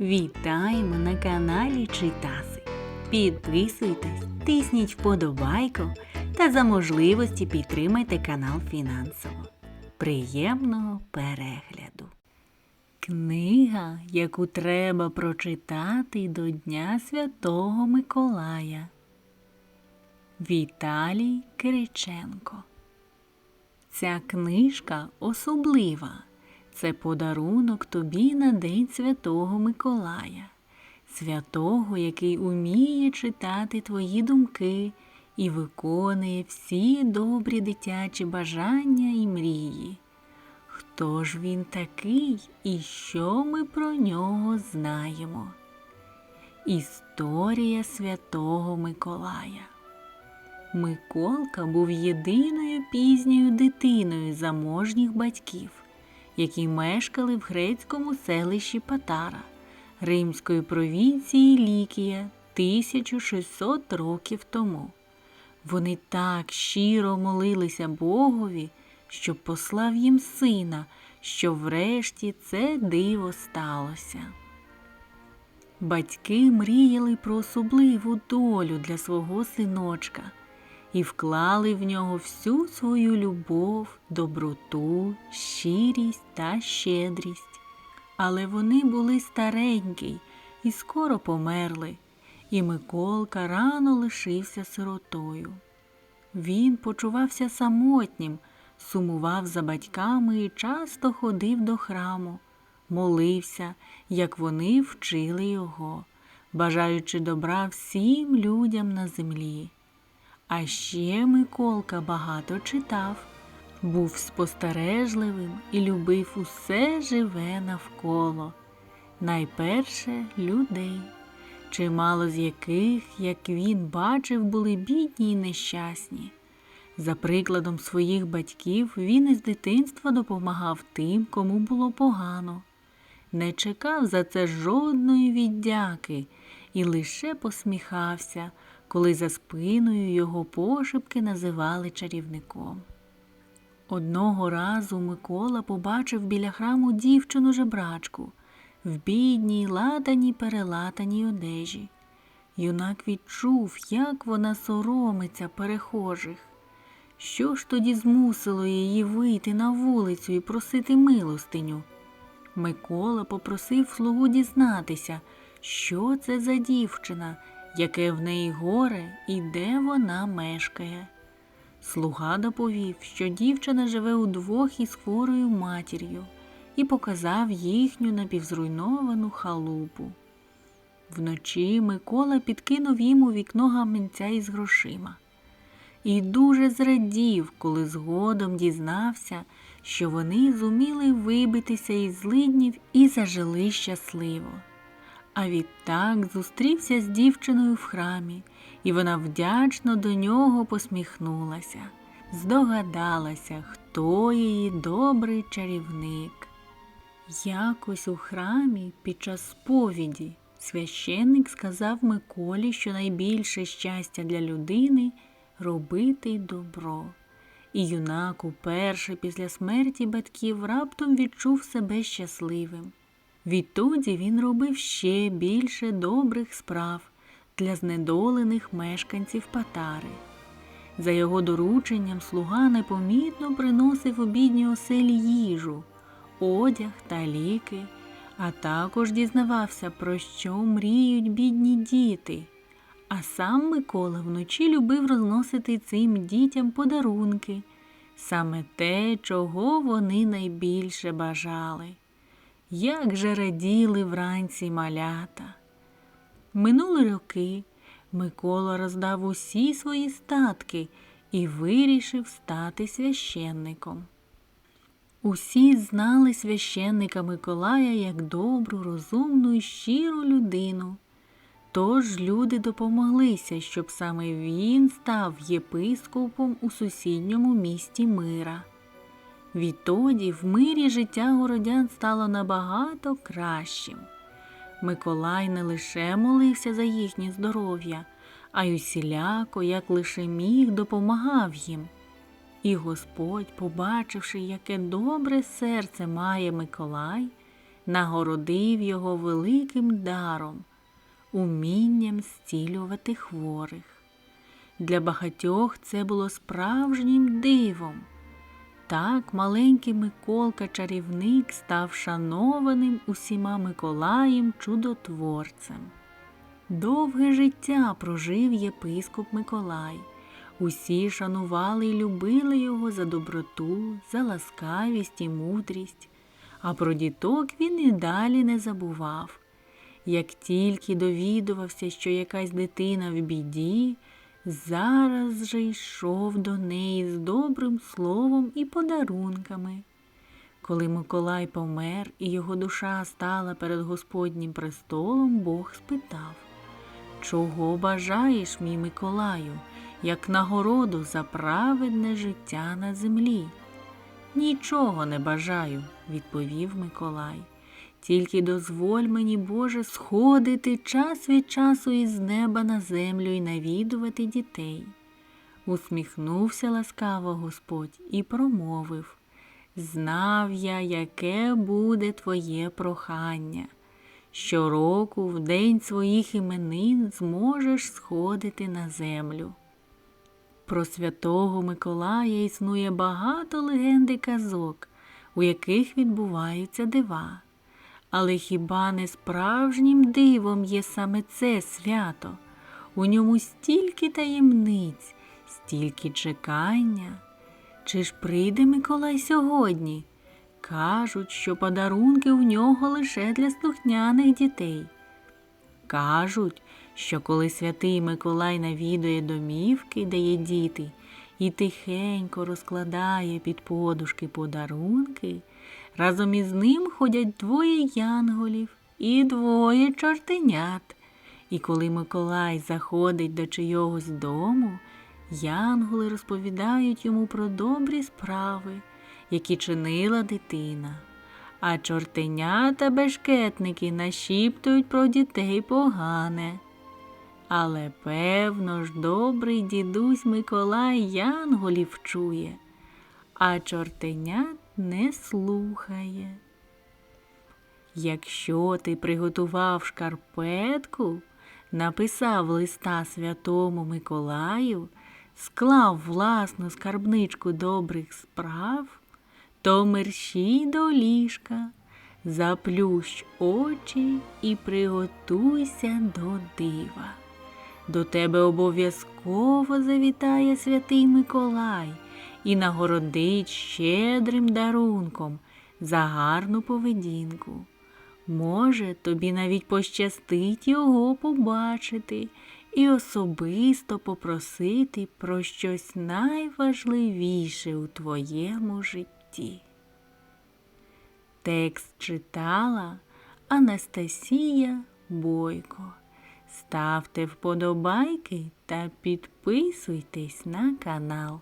Вітаємо на каналі Читаси. Підписуйтесь, тисніть вподобайку та за можливості підтримайте канал фінансово. Приємного перегляду! Книга, яку треба прочитати до Дня Святого Миколая. Віталій Кириченко. Ця книжка особлива. Це подарунок тобі на День Святого Миколая, святого, який уміє читати твої думки і виконує всі добрі дитячі бажання і мрії. Хто ж він такий і що ми про нього знаємо? Історія Святого Миколая. Миколка був єдиною пізньою дитиною заможніх батьків, які мешкали в грецькому селищі Патара Римської провінції Лікія 1600 років тому. Вони так щиро молилися Богові, щоб послав їм сина, що врешті це диво сталося. Батьки мріяли про особливу долю для свого синочка і вклали в нього всю свою любов, доброту, щирість та щедрість. Але вони були старенькі і скоро померли, і Миколка рано лишився сиротою. Він почувався самотнім, сумував за батьками і часто ходив до храму, молився, як вони вчили його, бажаючи добра всім людям на землі. А ще Миколка багато читав, був спостережливим і любив усе живе навколо, найперше людей, чимало з яких, як він бачив, були бідні й нещасні. За прикладом своїх батьків він із дитинства допомагав тим, кому було погано, не чекав за це жодної віддяки і лише посміхався коли за спиною його пошепки називали чарівником. Одного разу Микола побачив біля храму дівчину жебрачку в бідній, ладаній, перелатаній одежі. Юнак відчув, як вона соромиться перехожих. Що ж тоді змусило її вийти на вулицю і просити милостиню? Микола попросив слугу дізнатися, що це за дівчина, яке в неї горе і де вона мешкає. Слуга доповів, що дівчина живе удвох із хворою матір'ю і показав їхню напівзруйновану халупу. Вночі Микола підкинув їм у вікно гаманця із грошима і дуже зрадів, коли згодом дізнався, що вони зуміли вибитися із злиднів і зажили щасливо. А відтак зустрівся з дівчиною в храмі, і вона вдячно до нього посміхнулася, здогадалася, хто її добрий чарівник. Якось у храмі під час сповіді священник сказав Миколі, що найбільше щастя для людини робити добро. І юнак уперше після смерті батьків раптом відчув себе щасливим. Відтоді він робив ще більше добрих справ для знедолених мешканців Патари. За його дорученням слуга непомітно приносив у бідній оселі їжу, одяг та ліки, а також дізнавався, про що мріють бідні діти. А сам Микола вночі любив розносити цим дітям подарунки, саме те, чого вони найбільше бажали. Як же раділи вранці малята. Минули роки Микола роздав усі свої статки і вирішив стати священником. Усі знали священника Миколая як добру, розумну і щиру людину. Тож люди допомоглися, щоб саме він став єпископом у сусідньому місті Мира. Відтоді в мирі життя городян стало набагато кращим. Миколай не лише молився за їхнє здоров'я, а й усіляко, як лише міг, допомагав їм. І Господь, побачивши, яке добре серце має Миколай, нагородив його великим даром, умінням зцілювати хворих. Для багатьох це було справжнім дивом. Так маленький Миколка чарівник став шанованим усіма Миколаєм чудотворцем. Довге життя прожив єпископ Миколай. Усі шанували й любили його за доброту, за ласкавість і мудрість, а про діток він і далі не забував. Як тільки довідувався, що якась дитина в біді, зараз же йшов до неї з добрим словом і подарунками. Коли Миколай помер і його душа стала перед Господнім престолом, Бог спитав Чого бажаєш, мій Миколаю, як нагороду за праведне життя на землі? Нічого не бажаю, відповів Миколай. Тільки дозволь мені, Боже, сходити час від часу із неба на землю і навідувати дітей. Усміхнувся ласкаво Господь і промовив Знав я, яке буде твоє прохання. Щороку, в день своїх іменин, зможеш сходити на землю. Про святого Миколая існує багато легенд і казок, у яких відбуваються дива. Але хіба не справжнім дивом є саме це свято? У ньому стільки таємниць, стільки чекання. Чи ж прийде Миколай сьогодні? Кажуть, що подарунки у нього лише для слухняних дітей. Кажуть, що коли святий Миколай навідує домівки, де є діти, і тихенько розкладає під подушки подарунки, разом із ним ходять двоє янголів і двоє чортенят. І коли Миколай заходить до чийогось дому, янголи розповідають йому про добрі справи, які чинила дитина. А чортенята бешкетники нашіптують про дітей погане. Але, певно ж, добрий дідусь Миколай янголів чує, а чортенят не слухає. Якщо ти приготував шкарпетку, написав листа святому Миколаю, склав власну скарбничку добрих справ, то мерщій до ліжка, заплющ очі і приготуйся до дива. До тебе обов'язково завітає святий Миколай і нагородить щедрим дарунком за гарну поведінку. Може, тобі навіть пощастить його побачити і особисто попросити про щось найважливіше у твоєму житті. Текст читала Анастасія Бойко. Ставте вподобайки та підписуйтесь на канал.